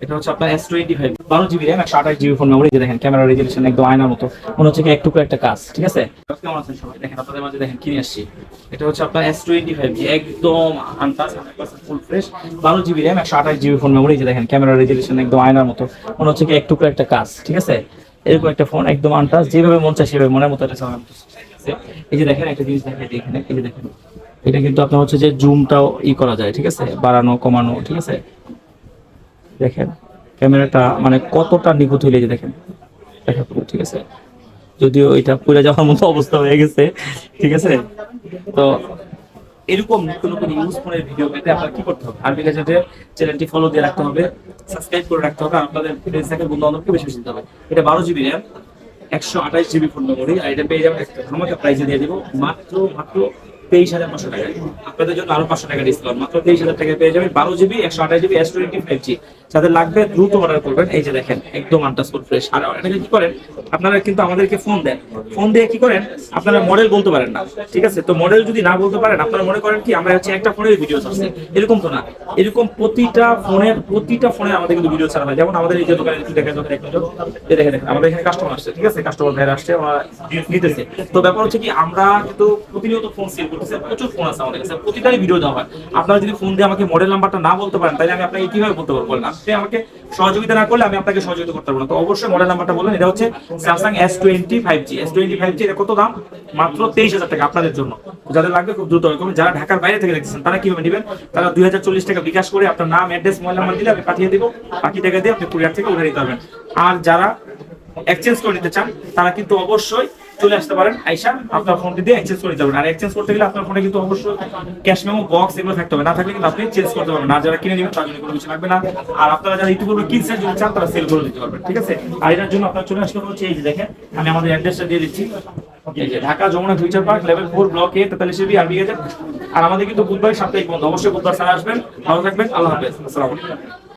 এটা হচ্ছে আপনার দেখেন ক্যামেরা একদম আয়নার মতো। কাজ, ঠিক আছে? দেখেন আনটাস ক্যামেরা একদম আয়নার মতো। মনে হচ্ছে কি একটুকু একটা কাজ, ঠিক আছে? এরকম একটা ফোন একদম যেভাবে মন চায় সেভাবে, মনের মতো এই যে দেখেন, একটা জিনিস দেখেন। এটা কিন্তু আপনার হচ্ছে যে জুমটাও ই করা যায়, ঠিক আছে? বাড়ানো, কমানো, ঠিক আছে? দেখেন, ক্যামেরাটা মানে কতটা নিখুঁত হইলে দেখেন। দেখা পুরো ঠিক আছে? যদিও এটা পুড়ে যাওয়ার মতো অবস্থা হয়ে গেছে, ঠিক আছে? তো এরকম নতুন নতুন ইউজ ফোনের ভিডিও পেতে আপনার কি করতে হবে? আরবি গ্যাজেটের চ্যানেলটি ফলো দিয়ে রাখতে হবে সাবস্ক্রাইব করে রাখতে হবে আপনাদের সার্কেল বন্ধু বান্ধবকে বেশি বেশি হবে। এটা বারো জিবি র্যাম একশো আঠাশ জিবি ফোন মেমোরি আর এটা পেয়ে যাবেন একটা ধামাকা প্রাইসে দিয়ে দিব, মাত্র মাত্র তেইশ হাজার পাঁচশো টাকা। আপনাদের জন্য আরও পাঁচশো টাকা ডিসকাউন্ট মাত্র তেইশ হাজার টাকা পেয়ে যাবেন বারো জিবি একশো আঠাশ GB S twenty five G যাদের লাগবে দ্রুত অর্ডার করবেন। এই যে দেখেন, একদম আন্টাসফুল ফ্রেশ আর এটাকে কি করেন, আপনারা কিন্তু আমাদেরকে ফোন দেন। ফোন দিয়ে কি করেন, আপনারা মডেল বলতে পারেন না, ঠিক আছে? তো মডেল যদি না বলতে পারেন, আপনারা মনে করেন কি, আমরা হচ্ছে একটা ফোনের ভিডিও ছাড়ছি। এরকম তো না। এরকম প্রতিটা ফোনের প্রতিটা ফোনে আমাদের কিন্তু ভিডিও ছাড়া হয়। যেমন আমাদের এই যে দোকানে দেখেন দোকানে একটু দেখেন। দেখেন আমাদের এখানে কাস্টমার আসছে, ঠিক আছে? কাস্টমার ভাইরা আসছে, ওরা নিতেছে। তো ব্যাপার হচ্ছে কি, আমরা কিন্তু প্রতিনিয়ত ফোন সেল করতেছি। প্রচুর ফোন আছে আমাদের কাছে। প্রতিটারই ভিডিও দেওয়া হয়। আপনারা যদি ফোন দিয়ে আমাকে মডেল নাম্বারটা না বলতে পারেন, তাহলে আমি আপনাকে কীভাবে বলতে পারব বলেন আপনি আমাকে সহযোগিতা না করলে আমি আপনাকে সহযোগিতা করতে পারব না। তো অবশ্যই মডেল নাম্বারটা বলেন, এটা হচ্ছে Samsung S twenty five G S twenty five G এটা কত দাম? মাত্র তেইশ হাজার টাকা আপনাদের জন্য। যাদের লাগবে খুব দ্রুত হবে যারা ঢাকার বাইরে থেকে দেখছেন তারা কীভাবে নেবেন? তারা দুই হাজার চল্লিশ টাকা বিকাশ করে আপনার নাম অ্যাড্রেস মোবাইল নাম্বার দিলে আমি পাঠিয়ে দিব। বাকি টাকা দিয়ে আপনি কুরিয়ার থেকে উঠে নিতে পারবেন। আর যারা এক্সচেঞ্জ করে নিতে চান, তারা কিন্তু অবশ্যই চলে আসতে পারেন, আইসা আপনার ফোনটি দিয়ে এক্সচেঞ্জ করে পারবেন আর এক্সচেঞ্জ করতে গেলে আপনার ফোনে কিন্তু অবশ্যই ক্যাশ মেমো বক্স এগুলো থাকতে হবে। না থাকলে কিন্তু আপনি চেঞ্জ করতে পারবেন আর যারা কিনে নেবেন, তার জন্য কোনো কিছু লাগবে না। আর আপনারা যারা ইতিপূর্বে কিনছেন, যদি চান, তারা সেল করে দিতে পারবেন, ঠিক আছে? আর এটার জন্য আপনার চলে আসতে হচ্ছে, এই যে দেখেন, আমি আমাদের অ্যাড্রেসটা দিয়ে দিচ্ছি। Dhaka Jamuna future park level four block A তেতাল্লিশ বি আরবি আর আমাদের কিন্তু বুধবার সাপ্তাহিক বন্ধ। অবশ্যই বুধবার স্যার আসবেন। ভালো থাকবেন। আল্লাহ হাফেজ। আসসালামু আলাইকুম।